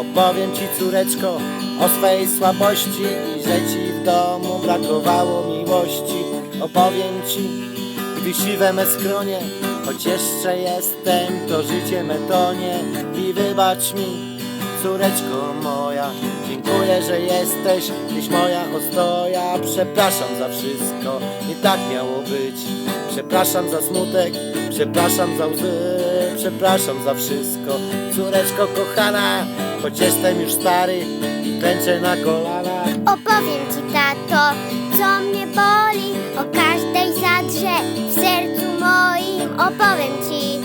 Opowiem ci córeczko o swej słabości I że ci w domu brakowało miłości. Opowiem ci, gdy siwe me skronie Choć jeszcze jestem, to życie me tonie. I wybacz mi, córeczko moja Dziękuję, że jesteś, tyś moja ostoja Przepraszam za wszystko, nie tak miało być. Przepraszam za smutek, przepraszam za łzy Przepraszam za wszystko, córeczko kochana Choć jestem już stary i klęczę na kolanach. Opowiem ci, tato, co mnie boli. O każdej zadrze w sercu moim. Opowiem ci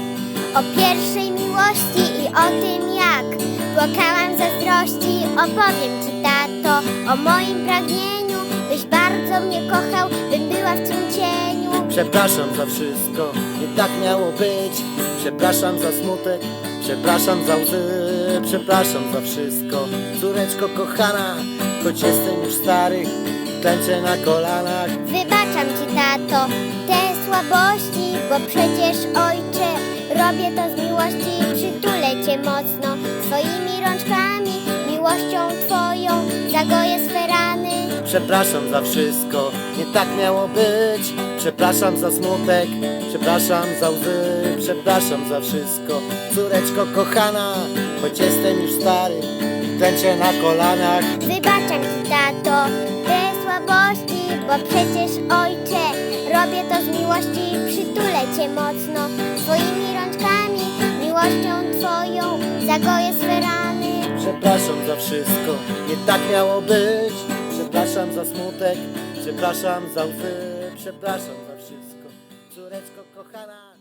o pierwszej miłości i o tym jak Płakałam zazdrości. Opowiem ci, tato, o moim pragnieniu Byś bardzo mnie kochał, bym była w tym Przepraszam za wszystko, nie tak miało być. Przepraszam za smutek, przepraszam za łzy. Przepraszam za wszystko, córeczko kochana Choć jestem już stary, klęczę na kolanach. Wybaczam ci, tato, te słabości, bo przecież ojcze, robię to z miłości, przytulę cię mocno swoimi rączkami, miłością twoją, zagoję swe rany. Przepraszam za wszystko, nie tak miało być Przepraszam za smutek, przepraszam za łzy Przepraszam za wszystko, córeczko kochana Choć jestem już stary, klęczę na kolanach. Wybaczam ci, tato, te słabości, bo przecież ojcze, robię to z miłości, przytulę cię mocno swoimi rączkami, miłością twoją, zagoję swe rany. Przepraszam za wszystko, nie tak miało być. Przepraszam za smutek, przepraszam za łzy Przepraszam za wszystko, córeczko kochana